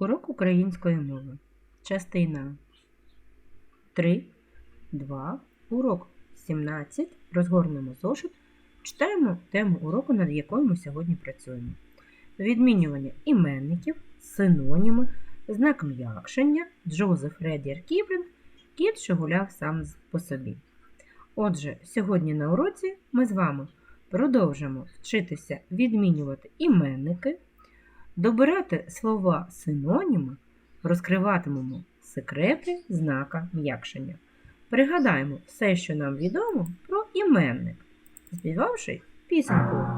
Урок української мови. Частина 3, 2, урок 17. Розгорнемо зошит. Читаємо тему уроку, над якою ми сьогодні працюємо. Відмінювання іменників, синоніми, знак м'якшення, Джозеф Редір Кіплінг, кіт, що гуляв сам по собі. Отже, сьогодні на уроці ми з вами продовжимо вчитися відмінювати іменники, добирати слова синоніми, розкриватимемо секрети знака м'якшення. Пригадаємо все, що нам відомо про іменник, співавши пісеньку.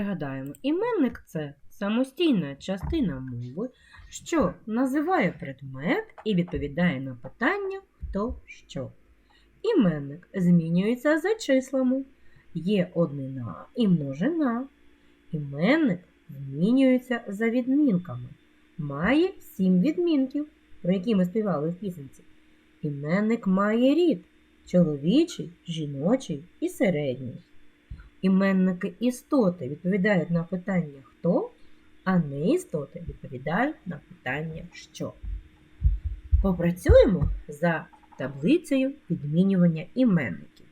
Пригадаємо, іменник це самостійна частина мови, що називає предмет і відповідає на питання хто що. Іменник змінюється за числами. Є однина і множина. Іменник змінюється за відмінками. Має сім відмінків, про які ми співали в пісенці. Іменник має рід чоловічий, жіночий і середній. Іменники істоти відповідають на питання хто, а не істоти відповідають на питання що. Попрацюємо за таблицею відмінювання іменників.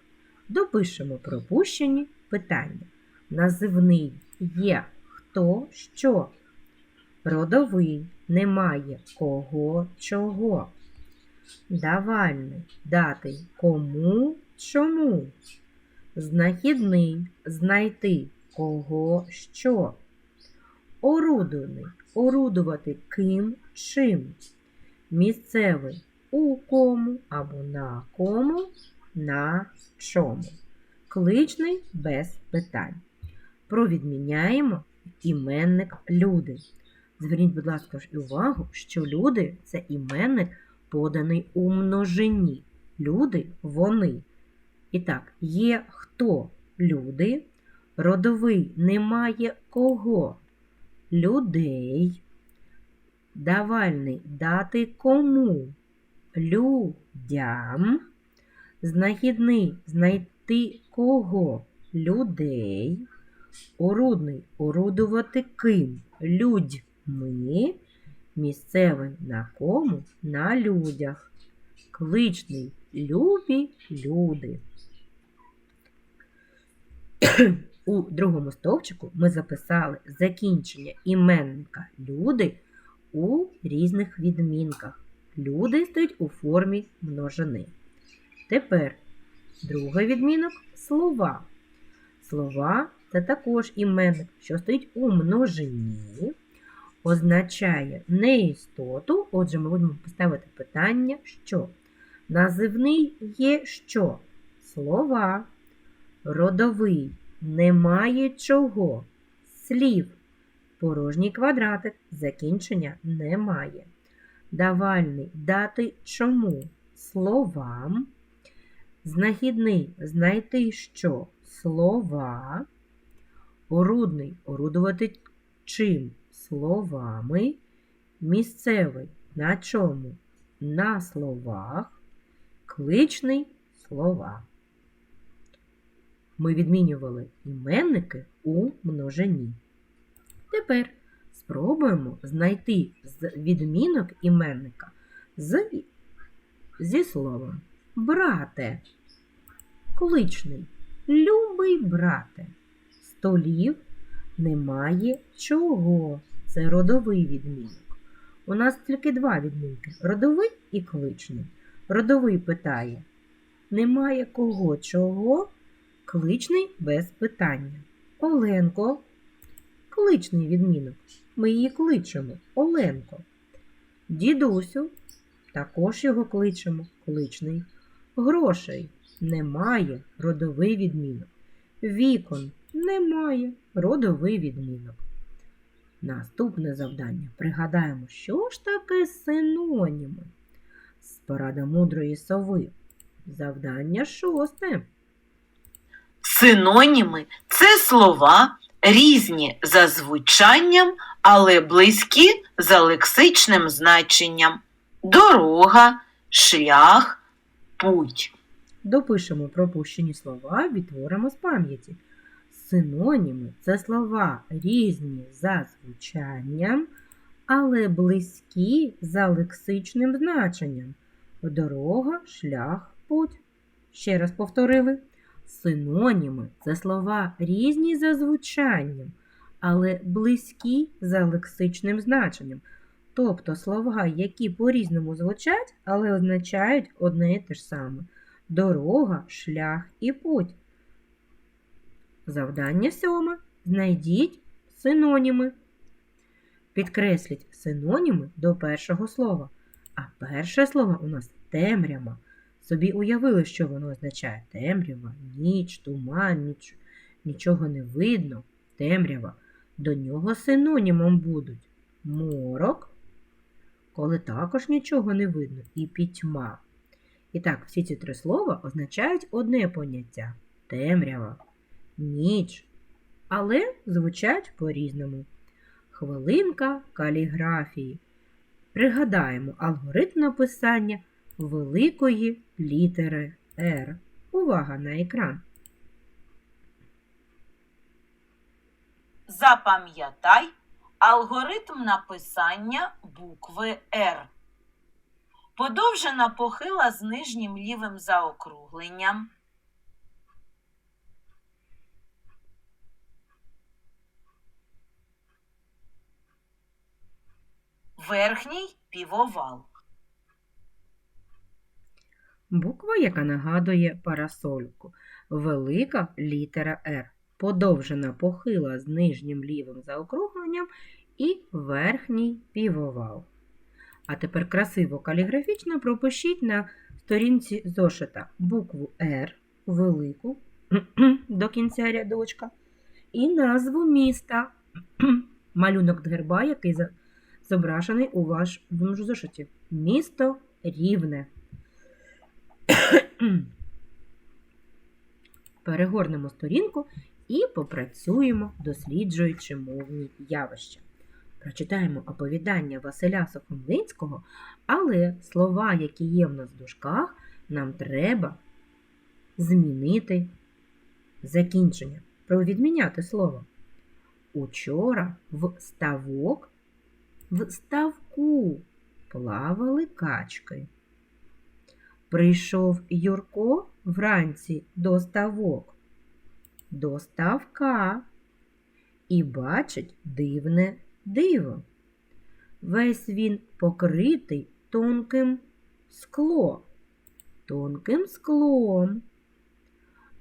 Допишемо пропущені питання. Називний є хто що. Родовий немає кого чого. Давальний дати кому чому. Знахідний знайти кого що. Орудуний орудувати ким чим. Місцевий у кому або на кому, на чому. Кличний без питань. Провідміняємо іменник люди. Зверніть, будь ласка, увагу, що люди це іменник, поданий у множині. Люди вони. І так, є хто люди, родовий немає кого? Людей, давальний дати кому? Людям, знахідний знайти кого? Людей, орудний орудувати ким? Людьми, місцевий на кому? На людях, кличний любі люди. У другому стовпчику ми записали закінчення іменника люди у різних відмінках. Люди стоять у формі множини. Тепер другий відмінок слова. Слова це також іменник, що стоїть у множині, означає не істоту. Отже, ми будемо поставити питання, що називний є що? Слова. Родовий немає чого. Слів. Порожній квадратик. Закінчення немає. Давальний дати чому? Словам. Знахідний знайти що? Слова. Орудний орудувати чим? Словами. Місцевий на чому? На словах. Кличний слова. Ми відмінювали іменники у множині. Тепер спробуємо знайти відмінок іменника з, зі словом брате. Кличний. Любий брате. Столів немає чого. Це родовий відмінок. У нас тільки два відмінки родовий і кличний. Родовий питає: немає кого чого? Кличний без питання. Оленко, кличний відмінок. Ми її кличемо Оленко. Дідусю також його кличемо кличний. Грошей немає родовий відмінок. Вікон немає родовий відмінок. Наступне завдання. Пригадаємо, що ж таке синоніми. З порада мудрої сови. Завдання шосте. Синоніми це слова різні за звучанням, але близькі за лексичним значенням. Дорога, шлях, путь. Допишемо пропущені слова, відтворимо з пам'яті. Синоніми це слова різні за звучанням, але близькі за лексичним значенням. Дорога, шлях, путь. Ще раз повторили. Синоніми це слова різні за звучанням, але близькі за лексичним значенням. Тобто слова, які по-різному звучать, але означають одне і те ж саме дорога, шлях і путь. Завдання сьоме. Знайдіть синоніми. Підкресліть синоніми до першого слова. А перше слово у нас темрява. Собі уявили, що воно означає темрява, ніч, туман, ніч, нічого не видно, темрява. До нього синонімом будуть морок, коли також нічого не видно, і пітьма. І так, всі ці три слова означають одне поняття темрява, ніч, але звучать по-різному. Хвилинка каліграфії. Пригадаємо алгоритм написання великої літери R. Увага на екран. Запам'ятай алгоритм написання букви Р. Подовжена похила з нижнім лівим заокругленням. Верхній півовал. Буква, яка нагадує парасольку. Велика літера R. Подовжена похила з нижнім лівим заокругленням і верхній півовал. А тепер красиво каліграфічно пропишіть на сторінці зошита букву R велику до кінця рядочка і назву міста. Малюнок герба, який зображений у вашому зошиті. Місто Рівне. Перегорнемо сторінку і попрацюємо, досліджуючи мовні явища. Прочитаємо оповідання Василя Сухомлинського, але слова, які є в нас в дужках, нам треба змінити закінчення, провідміняти слово. Учора в ставок в ставку плавали качки. Прийшов Юрко вранці до ставок, до ставка і бачить дивне диво. Весь він покритий тонким скло, тонким склом.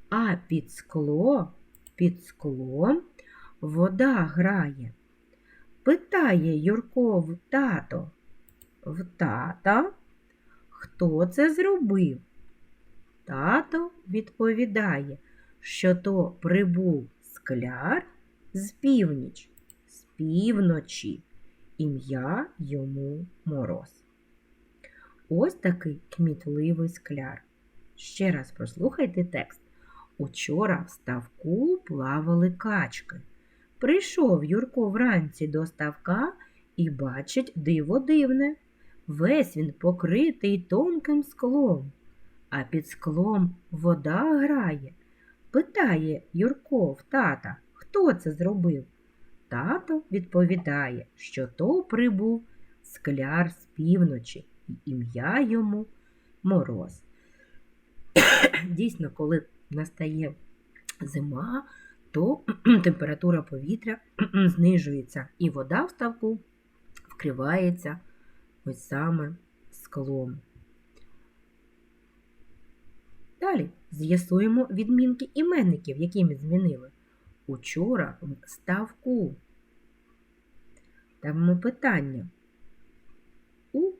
А під скло, під склом вода грає. Питає Юрко в тато, в тата, хто це зробив? Тато відповідає, що то прибув скляр з північ, з півночі, ім'я йому мороз. Ось такий кмітливий скляр. Ще раз прослухайте текст. Учора в ставку плавали качки. Прийшов Юрко вранці до ставка і бачить диво дивне. Весь він покритий тонким склом, а під склом вода грає. Питає Юрко в тата, хто це зробив? Тато відповідає, що то прибув скляр з півночі, і ім'я йому мороз. Дійсно, коли настає зима, то температура повітря знижується, і вода в ставку вкривається ось саме склом. Далі з'ясуємо відмінки іменників, які ми змінили. Учора в ставку Ставимо питання. У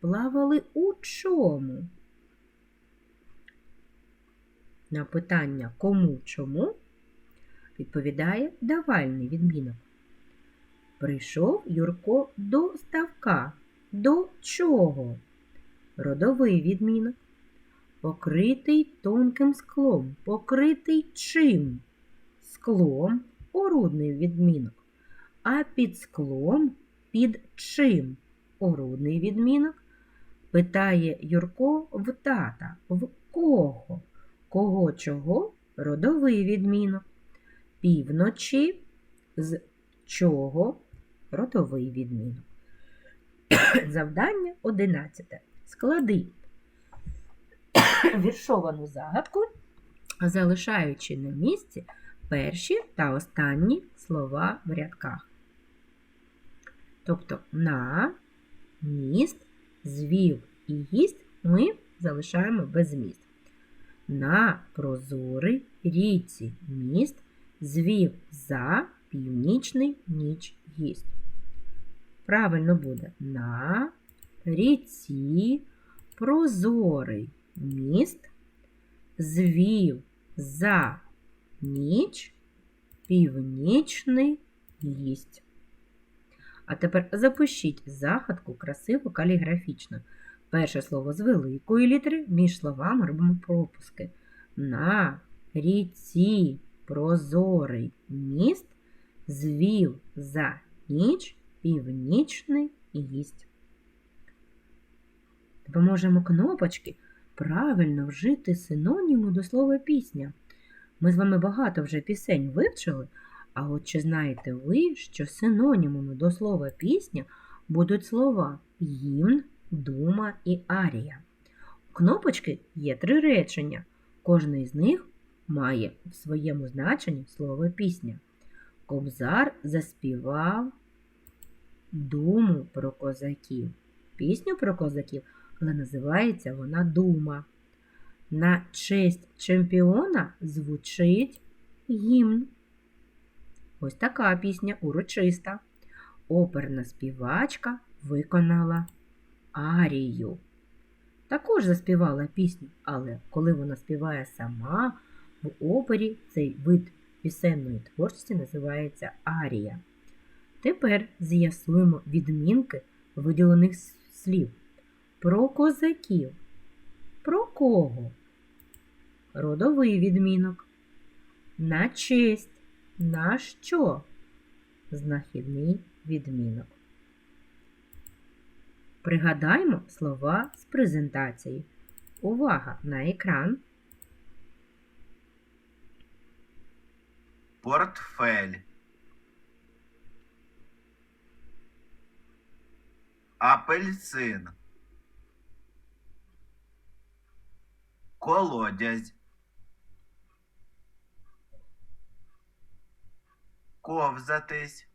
плавали у чому? На питання кому чому відповідає давальний відмінок. Прийшов Юрко до ставка. До чого? Родовий відмінок. Покритий тонким склом. Покритий чим? Склом орудний відмінок. А під склом під чим? Орудний відмінок. Питає Юрко в тата. В кого? Кого чого? Родовий відмінок. Півночі з чого? Родовий відмінок. Завдання 11. Склади віршовану загадку, залишаючи на місці перші та останні слова в рядках. Тобто на, міст, звів і гість ми залишаємо без зміст. На прозорий річці міст звів за північний ніч гість. Правильно буде на ріці прозорий міст звів за ніч північний гість. А тепер запишіть загадку красиво каліграфічно. Перше слово з великої літери між словами робимо пропуски. На ріці прозорий міст звів за ніч північний гість. Допоможемо кнопочки правильно вжити синоніми до слова пісня. Ми з вами багато вже пісень вивчили, а от чи знаєте ви, що синонімами до слова пісня будуть слова гімн, дума і арія. У кнопочки є три речення. Кожне з них має в своєму значенні слово пісня. Кобзар заспівав думу про козаків. Пісню про козаків, але називається вона Дума. На честь чемпіона звучить гімн. Ось така пісня урочиста. Оперна співачка виконала арію. Також заспівала пісню, але коли вона співає сама, в опері цей вид пісенної творчості називається арія. Тепер з'ясуємо відмінки виділених слів. Про козаків. Про кого? Родовий відмінок. На честь. На що? Знахідний відмінок. Пригадаймо слова з презентації. Увага на екран. Портфель. Апельсин. Колодязь. Ковзатись.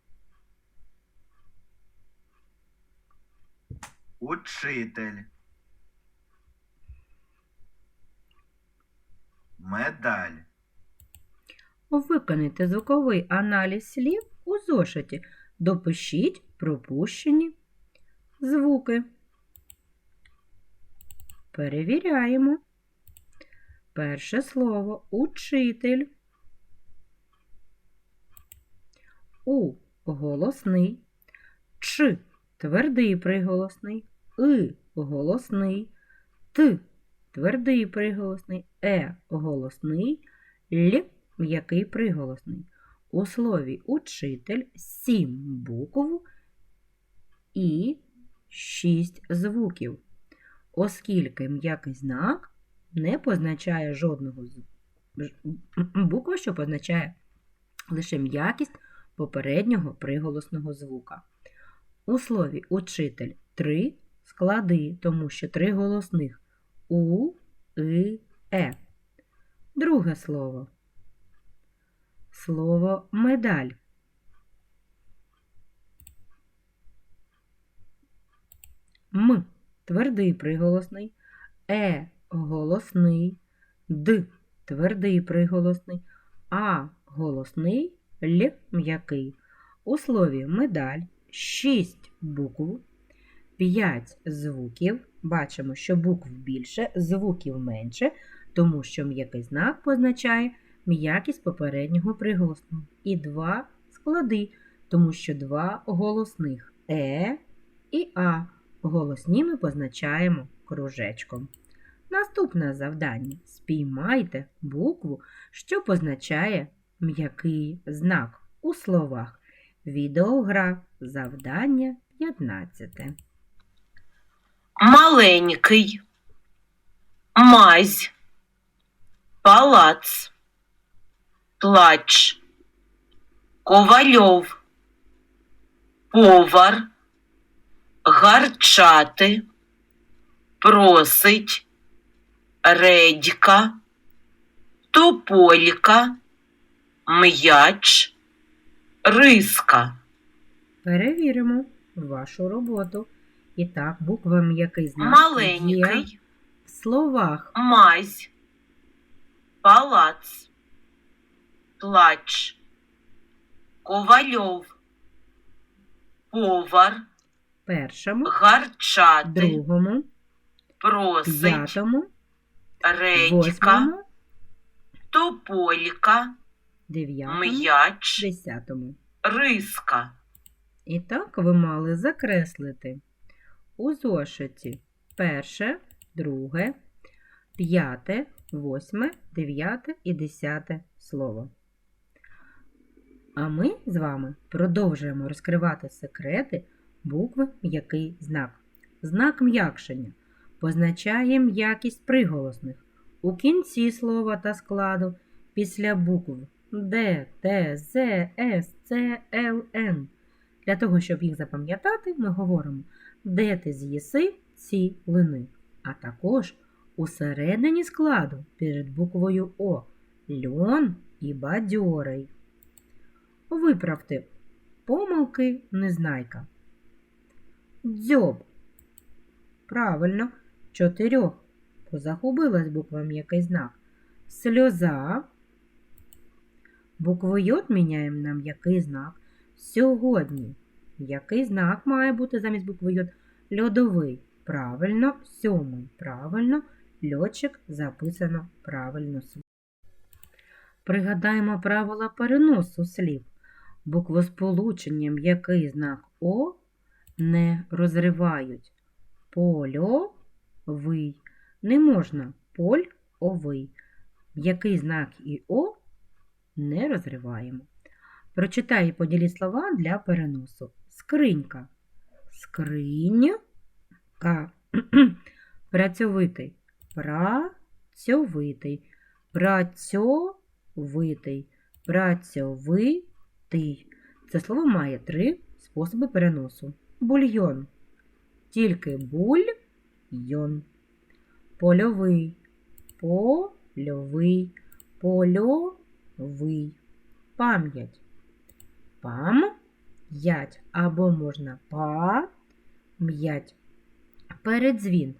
Учитель. Медаль. Виконайте звуковий аналіз слів у зошиті. Допишіть пропущені звуки. Перевіряємо. Перше слово учитель. У голосний, Ч твердий приголосний, И голосний, Т твердий приголосний, Е голосний, Л м'який приголосний. У слові учитель сім букв і шість звуків, оскільки м'який знак не позначає жодного букви, що позначає лише м'якість попереднього приголосного звука. У слові учитель три склади, тому що три голосних У, И, Е. Друге слово. Слово медаль. М. Твердий приголосний, Е. Голосний, Д. Твердий приголосний, А. Голосний, Л. М'який. У слові медаль 6 букв, 5 звуків. Бачимо, що букв більше, звуків менше, тому що м'який знак позначає м'якість попереднього приголосного. І два склади, тому що два голосних е і а. Голосні ми позначаємо кружечком. Наступне завдання: спіймайте букву, що позначає м'який знак у словах. Відеогра. Завдання 15. Маленький, мазь, палац, плач, ковальов, повар, гарчати, просить, редька, тополька, м'яч, риска. Перевіримо вашу роботу. І так, буква м'який знак є Маленький, в словах. мазь, палац, плач, ковальов, повар, Першому, гарчати, другому, просить, п'ятому, редька, восьмому, тополька, дев'ятому, м'яч, десятому. риска. І так ви мали закреслити у зошиті перше, друге, п'яте, восьме, дев'яте і десяте слово. А ми з вами продовжуємо розкривати секрети букви м'який знак. Знак м'якшення позначає м'якість приголосних у кінці слова та складу після букв Д, Т, З, С, Ц, Л, Н. Для того, щоб їх запам'ятати, ми говоримо, де ти з'їси ці лини, а також усередині складу перед буквою О льон і бадьорий. Виправте помилки незнайка. Дзьоб. Правильно, чотирьох. Позагубилась буква м'який знак. Сльоза. Букву Й міняємо на м'який знак. Сьогодні. Який знак має бути замість букви Й? Льодовий. Правильно, сьомий. Правильно, льотчик записано правильно. Пригадаємо правила переносу слів. Буквосполучення м'який знак О не розривають. Польовий. Не можна поль-овий. М'який знак і О не розриваємо. Прочитай і поділі слова для переносу. Скринька. Скринька. Працьовитий. Працьовитий. Працьовитий. Працьовитий. Це слово має три способи переносу. Бульйон. Тільки бульйон. Польовий. Польовий. Польовий. Пам'ять. Пам'ять. Або можна па-м'ять. Передзвін.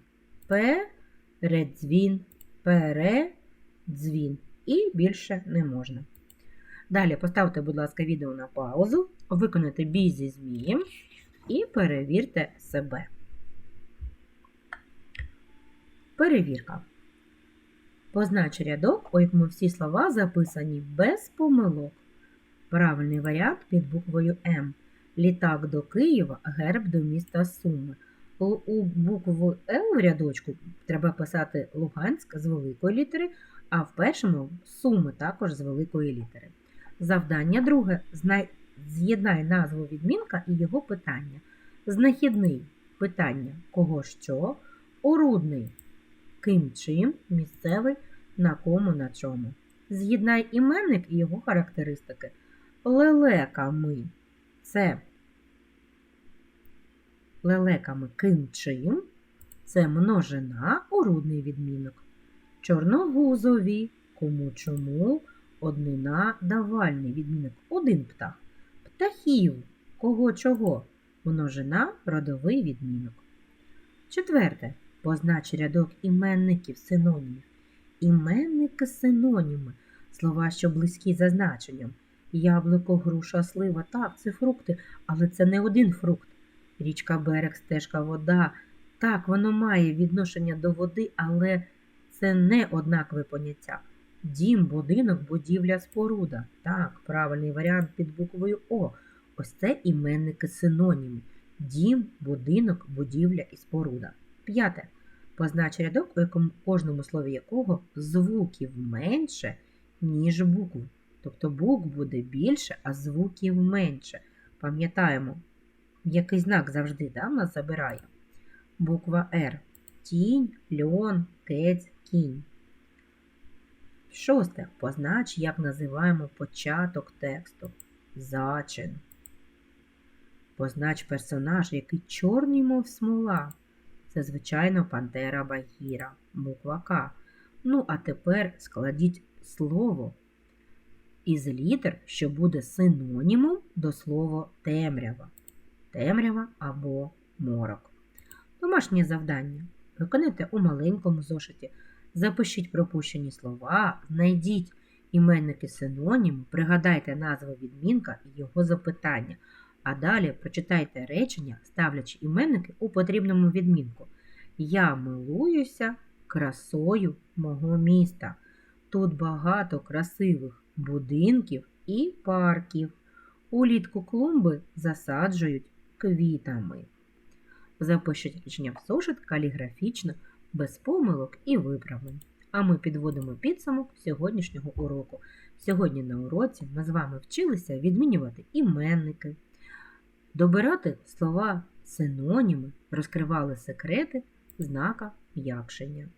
Передзвін. Передзвін. І більше не можна. Далі поставте, будь ласка, відео на паузу, виконайте бій зі змієм і перевірте себе. Перевірка. Познач рядок, у якому всі слова записані без помилок. Правильний варіант під буквою М. Літак до Києва, герб до міста Суми. У- букву Л в рядочку треба писати Луганськ з великої літери, а в першому Суми також з великої літери. Завдання друге. Знай... З'єднай назву відмінка і його питання. Знахідний питання кого що, орудний ким чим, місцевий на кому на чому. З'єднай іменник і його характеристики. Лелеками це лелеками ким чим, це множина, орудний відмінок. Чорногузові, кому чому, однина давальний відмінок. Один птах. Птахів, кого чого, множина, родовий відмінок. Четверте. Познач рядок іменників синонімів. Іменники синоніми слова, що близькі за значенням. Яблуко, груша, слива. Так, це фрукти, але це не один фрукт. Річка, берег, стежка, вода. Так, воно має відношення до води, але це не однакове поняття. Дім, будинок, будівля, споруда. Так, правильний варіант під буквою О. Ось це іменники синоніми. Дім, будинок, будівля і споруда. П'яте. Познач рядок, у якому кожному слові якого звуків менше, ніж букв. Тобто букв буде більше, а звуків менше. Пам'ятаємо, який знак завжди да, в нас забирає. Буква Р. Тінь, льон, кець, кінь. Шосте. Познач, як називаємо початок тексту. Зачин. Познач персонаж, який чорний, мов смола. Це, звичайно, Пантера Багіра, буква К. Ну, а тепер складіть слово із літер, що буде синонімом до слова темрява. Темрява або морок. Домашнє завдання. Виконайте у маленькому зошиті. Запишіть пропущені слова, знайдіть іменники синоніму, пригадайте назву відмінка і його запитання. А далі прочитайте речення, ставлячи іменники у потрібному відмінку. Я милуюся красою мого міста. Тут багато красивих будинків і парків. Улітку клумби засаджують квітами. Запишіть речення в зошит каліграфічно, без помилок і виправлень. А ми підводимо підсумок сьогоднішнього уроку. Сьогодні на уроці ми з вами вчилися відмінювати іменники, добирати слова синоніми, розкривали секрети знака м'якшення.